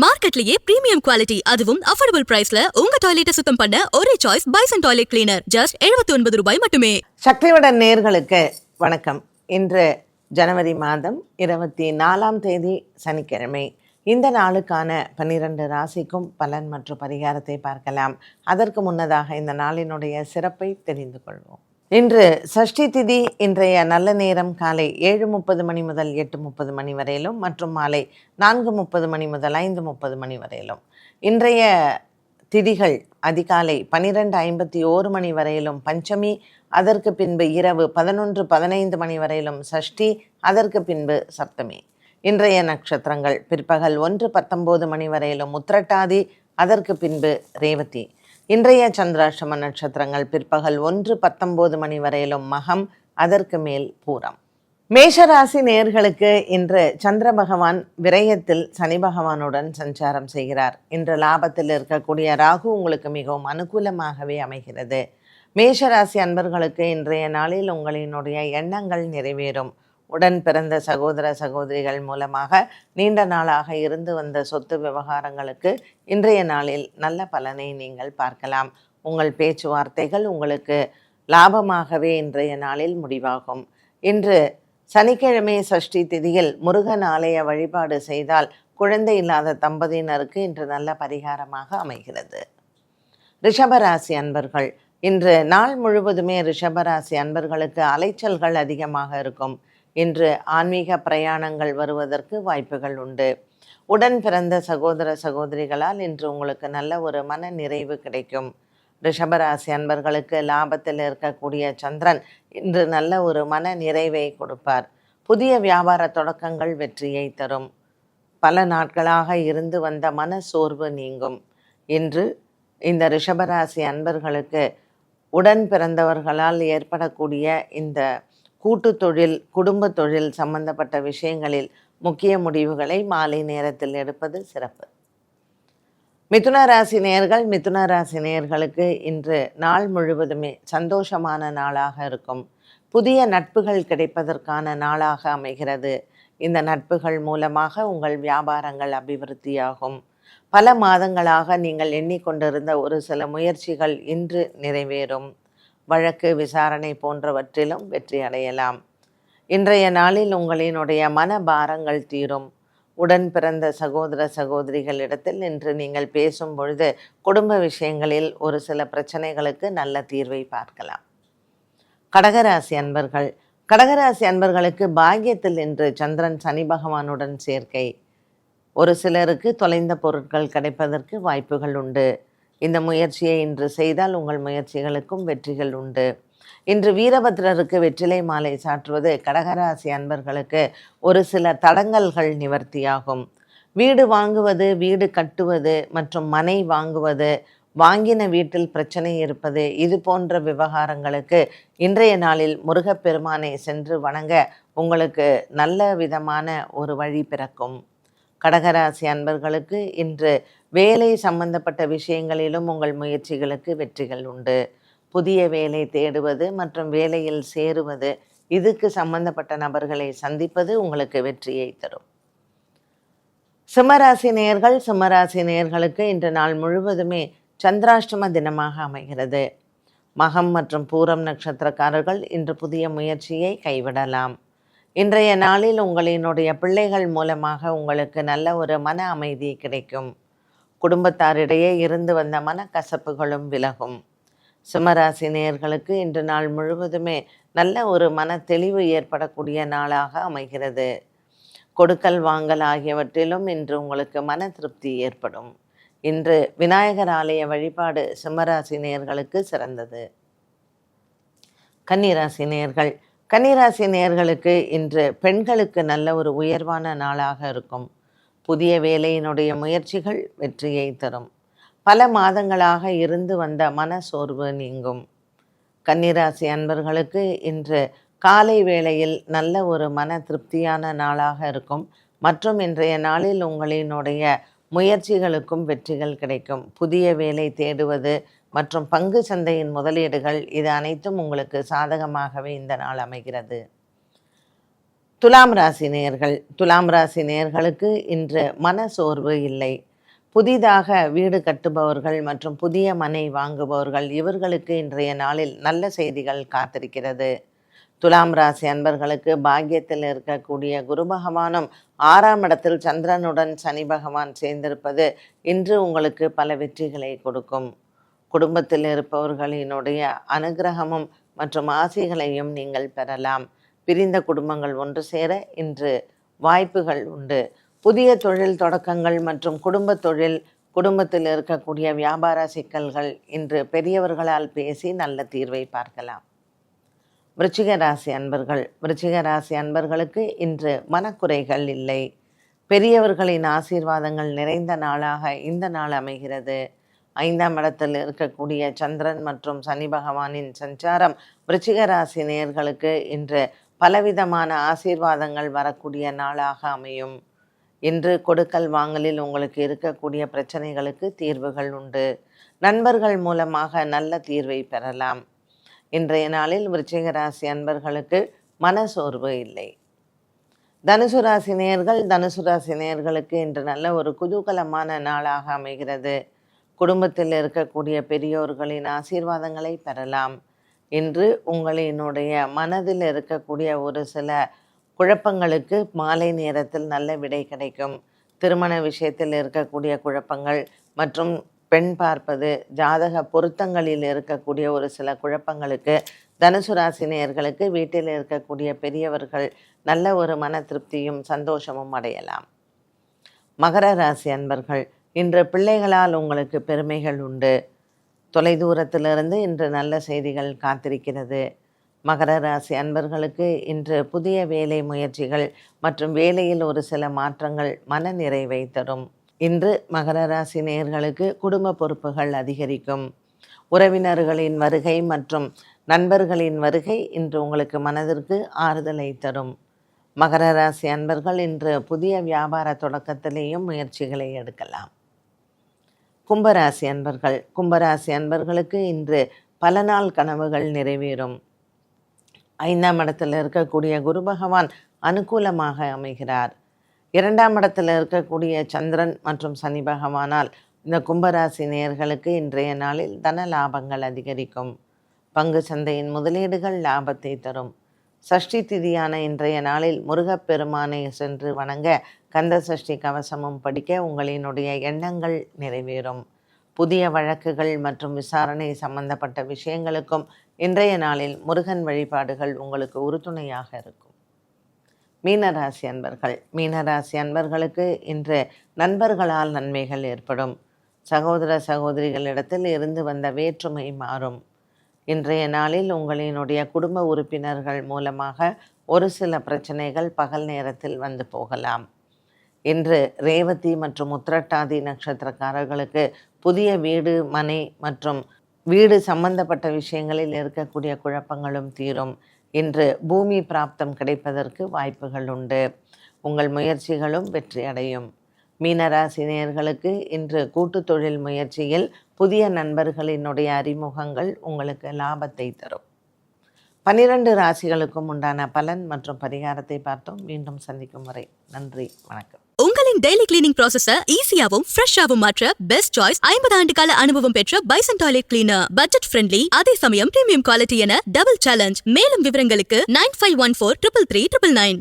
மார்க்கெட்லயே premium quality அதுவும் affordable பிரைஸ்ல உங்க டாய்லெட்டை சுத்தம் பண்ண ஒரே choice Bison toilet cleaner just 79 ஒன்பது ரூபாய் மட்டுமே. சக்திவட நேர்களுக்கு வணக்கம். இன்று ஜனவரி மாதம் இருபத்தி நாலாம் தேதி சனிக்கிழமை. இந்த நாளுக்கான பன்னிரண்டு ராசிக்கும் பலன் மற்றும் பரிகாரத்தை பார்க்கலாம். அதற்கு முன்னதாக இந்த நாளினுடைய சிறப்பை தெரிந்து கொள்வோம். இன்று சஷ்டி திதி இன்றைய நல்ல நேரம் காலை ஏழு முப்பது மணி முதல் எட்டு முப்பது மணி வரையிலும் மற்றும் மாலை நான்கு முப்பது மணி முதல் ஐந்து முப்பது மணி வரையிலும். இன்றைய திதிகள் அதிகாலை பனிரெண்டு ஐம்பத்தி ஓரு மணி வரையிலும் பஞ்சமி அதற்கு பின்பு இரவு பதினொன்று பதினைந்து மணி வரையிலும் சஷ்டி அதற்கு பின்பு சப்தமி. இன்றைய நட்சத்திரங்கள் பிற்பகல் ஒன்று பத்தொம்போது மணி வரையிலும் உத்திரட்டாதி அதற்கு பின்பு ரேவதி. இன்றைய சந்திராஷ்டம நட்சத்திரங்கள் பிற்பகல் ஒன்று பத்தொன்பது மணி வரையிலும் மகம் அதற்கு மேல் பூரம். மேஷராசி நேர்களுக்கு இன்று சந்திர பகவான் விரயத்தில் சனி பகவானுடன் சஞ்சாரம் செய்கிறார். இன்று லாபத்தில் இருக்கக்கூடிய ராகு உங்களுக்கு மிகவும் அனுகூலமாகவே அமைகிறது. மேஷராசி அன்பர்களுக்கு இன்றைய நாளில் உங்களினுடைய எண்ணங்கள் நிறைவேறும். உடன் பிறந்த சகோதர சகோதரிகள் மூலமாக நீண்ட நாளாக இருந்து வந்த சொத்து விவகாரங்களுக்கு இன்றைய நாளில் நல்ல பலனை நீங்கள் பார்க்கலாம். உங்கள் பேச்சுவார்த்தைகள் உங்களுக்கு லாபமாகவே இன்றைய நாளில் முடிவாகும். இன்று சனிக்கிழமை சஷ்டி திதியில் முருகன் ஆலய வழிபாடு செய்தால் குழந்தை இல்லாத தம்பதியினருக்கு இன்று நல்ல பரிகாரமாக அமைகிறது. ரிஷபராசி அன்பர்கள் இன்று நாள் முழுவதுமே ரிஷபராசி அன்பர்களுக்கு அலைச்சல்கள் அதிகமாக இருக்கும். இன்று ஆன்மீக பிரயாணங்கள் வருவதற்கு வாய்ப்புகள் உண்டு. உடன் பிறந்த சகோதர சகோதரிகளால் இன்று உங்களுக்கு நல்ல ஒரு மன நிறைவு கிடைக்கும். ரிஷபராசி அன்பர்களுக்கு லாபத்தில் இருக்கக்கூடிய சந்திரன் இன்று நல்ல ஒரு மன நிறைவை கொடுப்பார். புதிய வியாபார தொடக்கங்கள் வெற்றியை தரும். பல நாட்களாக இருந்து வந்த மன சோர்வு நீங்கும். இன்று இந்த ரிஷபராசி அன்பர்களுக்கு உடன் பிறந்தவர்களால் ஏற்படக்கூடிய இந்த கூட்டு தொழில் குடும்ப தொழில் சம்பந்தப்பட்ட விஷயங்களில் முக்கிய முடிவுகளை மாலை நேரத்தில் எடுப்பது சிறப்பு. மிதுன ராசி நேர்கள் மிதுன ராசி நேர்களுக்கு இன்று நாள் முழுவதுமே சந்தோஷமான நாளாக இருக்கும். புதிய நட்புகள் கிடைப்பதற்கான நாளாக அமைகிறது. இந்த நட்புகள் மூலமாக உங்கள் வியாபாரங்கள் அபிவிருத்தியாகும். பல மாதங்களாக நீங்கள் எண்ணிக்கொண்டிருந்த ஒரு சில முயற்சிகள் இன்று நிறைவேறும். வழக்கு விசாரணை போன்றவற்றிலும் வெற்றி அடையலாம். இன்றைய நாளில் உங்களினுடைய மன பாரங்கள் தீரும். உடன் பிறந்த சகோதர சகோதரிகளிடத்தில் இன்று நீங்கள் பேசும் பொழுது குடும்ப விஷயங்களில் ஒரு சில பிரச்சனைகளுக்கு நல்ல தீர்வை பார்க்கலாம். கடகராசி அன்பர்கள். கடகராசி அன்பர்களுக்கு பாக்கியத்தில் இன்று சந்திரன் சனி பகவானுடன் சேர்க்கை. ஒரு சிலருக்கு தொலைந்த பொருட்கள் கிடைப்பதற்கு வாய்ப்புகள் உண்டு. இந்த முயற்சியை இன்று செய்தால் உங்கள் முயற்சிகளுக்கும் வெற்றிகள் உண்டு. இன்று வீரபத்ரருக்கு வெற்றிலை மாலை சாற்றுவது கடகராசி அன்பர்களுக்கு ஒரு சில தடங்கல்கள் நிவர்த்தியாகும். வீடு வாங்குவது வீடு கட்டுவது மற்றும் மனை வாங்குவது வாங்கின வீட்டில் பிரச்சனை இருப்பது இது போன்ற விவகாரங்களுக்கு இன்றைய நாளில் முருகப்பெருமானை சென்று வணங்க உங்களுக்கு நல்ல விதமான ஒரு வழி பிறக்கும். கடகராசி அன்பர்களுக்கு இன்று வேலை சம்பந்தப்பட்ட விஷயங்களிலும் உங்கள் முயற்சிகளுக்கு வெற்றிகள் உண்டு. புதிய வேலை தேடுவது மற்றும் வேலையில் சேருவது இதுக்கு சம்பந்தப்பட்ட நபர்களை சந்திப்பது உங்களுக்கு வெற்றியை தரும். சிம்மராசி நேயர்கள் சிம்மராசி நேர்களுக்கு இன்று நாள் முழுவதுமே சந்திராஷ்டம தினமாக அமைகிறது. மகம் மற்றும் பூரம் நட்சத்திரக்காரர்கள் இன்று புதிய முயற்சியை கைவிடலாம். இன்றைய நாளில் உங்களினுடைய பிள்ளைகள் மூலமாக உங்களுக்கு நல்ல ஒரு மன அமைதி கிடைக்கும். குடும்பத்தாரிடையே இருந்து வந்த மனக்கசப்புகளும் விலகும். சிம்மராசி நேயர்களுக்கு இன்று நாள் முழுவதுமே நல்ல ஒரு மன தெளிவு ஏற்படக்கூடிய நாளாக அமைகிறது. கொடுக்கல் வாங்கல் ஆகியவற்றிலும் இன்று உங்களுக்கு மன திருப்தி ஏற்படும். இன்று விநாயகர் ஆலய வழிபாடு சிம்மராசி நேயர்களுக்கு சிறந்தது. கன்னிராசி நேயர்கள் கன்னிராசி நேயர்களுக்கு இன்று பெண்களுக்கு நல்ல ஒரு உயர்வான நாளாக இருக்கும். புதிய வேலையினுடைய முயற்சிகள் வெற்றியை தரும். பல மாதங்களாக இருந்து வந்த மன சோர்வு நீங்கும். கன்னிராசி அன்பர்களுக்கு இன்று காலை வேளையில் நல்ல ஒரு மன திருப்தியான நாளாக இருக்கும். மற்றும் இன்றைய நாளில் உங்களினுடைய முயற்சிகளுக்கும் வெற்றிகள் கிடைக்கும். புதிய வேலை தேடுவது மற்றும் பங்கு சந்தையின் முதலீடுகள் இது அனைத்தும் உங்களுக்கு சாதகமாகவே இந்த நாள் அமைகிறது. துலாம் ராசி நேர்கள். துலாம் ராசி நேயர்களுக்கு இன்று மன சோர்வு இல்லை. புதிதாக வீடு கட்டுபவர்கள் மற்றும் புதிய மனை வாங்குபவர்கள் இவர்களுக்கு இன்றைய நாளில் நல்ல செய்திகள் காத்திருக்கிறது. துலாம் ராசி அன்பர்களுக்கு பாக்கியத்தில் இருக்கக்கூடிய குரு பகவானும் ஆறாம் இடத்தில் சந்திரனுடன் சனி பகவான் சேர்ந்திருப்பது இன்று உங்களுக்கு பல வெற்றிகளை கொடுக்கும். குடும்பத்தில் இருப்பவர்களினுடைய அனுகிரகமும் மற்றும் ஆசைகளையும் நீங்கள் பெறலாம். பிரிந்த குடும்பங்கள் ஒன்று சேர இன்று வாய்ப்புகள் உண்டு. புதிய தொழில் தொடக்கங்கள் மற்றும் குடும்ப தொழில் குடும்பத்தில் இருக்கக்கூடிய வியாபார சிக்கல்கள் இன்று பெரியவர்களால் பேசி நல்ல தீர்வை பார்க்கலாம். விருச்சிக ராசி அன்பர்கள் விருச்சிக ராசி அன்பர்களுக்கு இன்று மனக்குறைகள் இல்லை. பெரியவர்களின் ஆசீர்வாதங்கள் நிறைந்த நாளாக இந்த நாள் அமைகிறது. ஐந்தாம் இடத்தில் இருக்கக்கூடிய சந்திரன் மற்றும் சனி பகவானின் சஞ்சாரம் விருச்சிக ராசி நேயர்களுக்கு இன்று பலவிதமான ஆசீர்வாதங்கள் வரக்கூடிய நாளாக அமையும். இன்று கொடுக்கல் வாங்கலில் உங்களுக்கு இருக்கக்கூடிய பிரச்சனைகளுக்கு தீர்வுகள் உண்டு. நண்பர்கள் மூலமாக நல்ல தீர்வை பெறலாம். இன்றைய நாளில் விருச்சிக ராசி அன்பர்களுக்கு மனசோர்வு இல்லை. தனுசு ராசி நேயர்கள் தனுசு ராசி நேயர்களுக்கு இன்று நல்ல ஒரு குதூகலமான நாளாக அமைகிறது. குடும்பத்தில் இருக்கக்கூடிய பெரியோர்களின் ஆசீர்வாதங்களை பெறலாம் இன்று உங்களினுடைய மனதில் இருக்கக்கூடிய ஒரு சில குழப்பங்களுக்கு மாலை நேரத்தில் நல்ல விடை கிடைக்கும். திருமண விஷயத்தில் இருக்கக்கூடிய குழப்பங்கள் மற்றும் பெண் பார்ப்பது ஜாதக பொருத்தங்களில் இருக்கக்கூடிய ஒரு சில குழப்பங்களுக்கு தனுசு ராசி நேயர்களுக்கு வீட்டில் இருக்கக்கூடிய பெரியவர்கள் நல்ல ஒரு மன திருப்தியும் சந்தோஷமும் அடையலாம். மகர ராசி அன்பர்கள் இன்று பிள்ளைகளால் உங்களுக்கு பெருமைகள் உண்டு. தொலைதூரத்திலிருந்து இன்று நல்ல செய்திகள் காத்திருக்கிறது. மகர ராசி அன்பர்களுக்கு இன்று புதிய வேலை முயற்சிகள் மற்றும் வேலையில் ஒரு சில மாற்றங்கள் மன நிறைவை தரும். இன்று மகர ராசி நேயர்களுக்கு குடும்ப பொறுப்புகள் அதிகரிக்கும். உறவினர்களின் வருகை மற்றும் நண்பர்களின் வருகை இன்று உங்களுக்கு மனதிற்கு ஆறுதலை தரும். மகர ராசி அன்பர்கள் இன்று புதிய வியாபார தொடக்கத்திலேயும் முயற்சிகளை எடுக்கலாம். கும்பராசி அன்பர்கள். கும்பராசி அன்பர்களுக்கு இன்று பல நாள் கனவுகள் நிறைவேறும். ஐந்தாம் இடத்தில் இருக்கக்கூடிய குரு பகவான் அனுகூலமாக அமைகிறார். இரண்டாம் இடத்தில் இருக்கக்கூடிய சந்திரன் மற்றும் சனி பகவானால் இந்த கும்பராசி நேயர்களுக்கு இன்றைய நாளில் தன லாபங்கள் அதிகரிக்கும். பங்கு சந்தையின் முதலீடுகள் லாபத்தை தரும். சஷ்டி திதியான இன்றைய நாளில் முருகப்பெருமானை சென்று வணங்க கந்த சஷ்டி கவசமும் படிக்க உங்களினுடைய எண்ணங்கள் நிறைவேறும். புதிய வழக்குகள் மற்றும் விசாரணை சம்பந்தப்பட்ட விஷயங்களுக்கும் இன்றைய நாளில் முருகன் வழிபாடுகள் உங்களுக்கு உறுதுணையாக இருக்கும். மீனராசி அன்பர்கள் மீனராசி அன்பர்களுக்கு இன்று நண்பர்களால் நன்மைகள் ஏற்படும். சகோதர சகோதரிகளிடத்தில் இருந்து வந்த வேற்றுமை மாறும். இன்றைய நாளில் உங்களினுடைய குடும்ப உறுப்பினர்கள் மூலமாக ஒரு சில பிரச்சனைகள் பகல் நேரத்தில் வந்து போகலாம். இன்று ரேவதி மற்றும் உத்திரட்டாதி நட்சத்திரக்காரர்களுக்கு புதிய வீடு மனை மற்றும் வீடு சம்பந்தப்பட்ட விஷயங்களில் இருக்கக்கூடிய குழப்பங்களும் தீரும். இன்று பூமி பிராப்தம் கிடைப்பதற்கு வாய்ப்புகள் உண்டு. உங்கள் முயற்சிகளும் வெற்றி அடையும். மீனராசி நேயர்களுக்கு இன்று கூட்டு தொழில் முயற்சியில் புதிய நண்பர்களினுடைய அறிமுகங்கள் உங்களுக்கு லாபத்தை தரும். பனிரெண்டு ராசிகளுக்கும் உண்டான பலன் மற்றும் பரிகாரத்தை பார்த்தோம். மீண்டும் சந்திக்கும் வரை நன்றி வணக்கம். உங்களின் டெய்லி கிளீனிங் ப்ராசஸ ஈஸியாவும் ஃப்ரெஷ்ஷாவும் மாற்ற பெஸ்ட் சாய்ஸ் ஐம்பது ஆண்டு கால அனுபவம் பெற்ற Bison toilet cleaner budget friendly அதே சமயம் பிரீமியம் குவாலிட்டி என டபுள் சேலஞ்ச் மேலும் விவரங்களுக்கு nine five one four triple three triple nine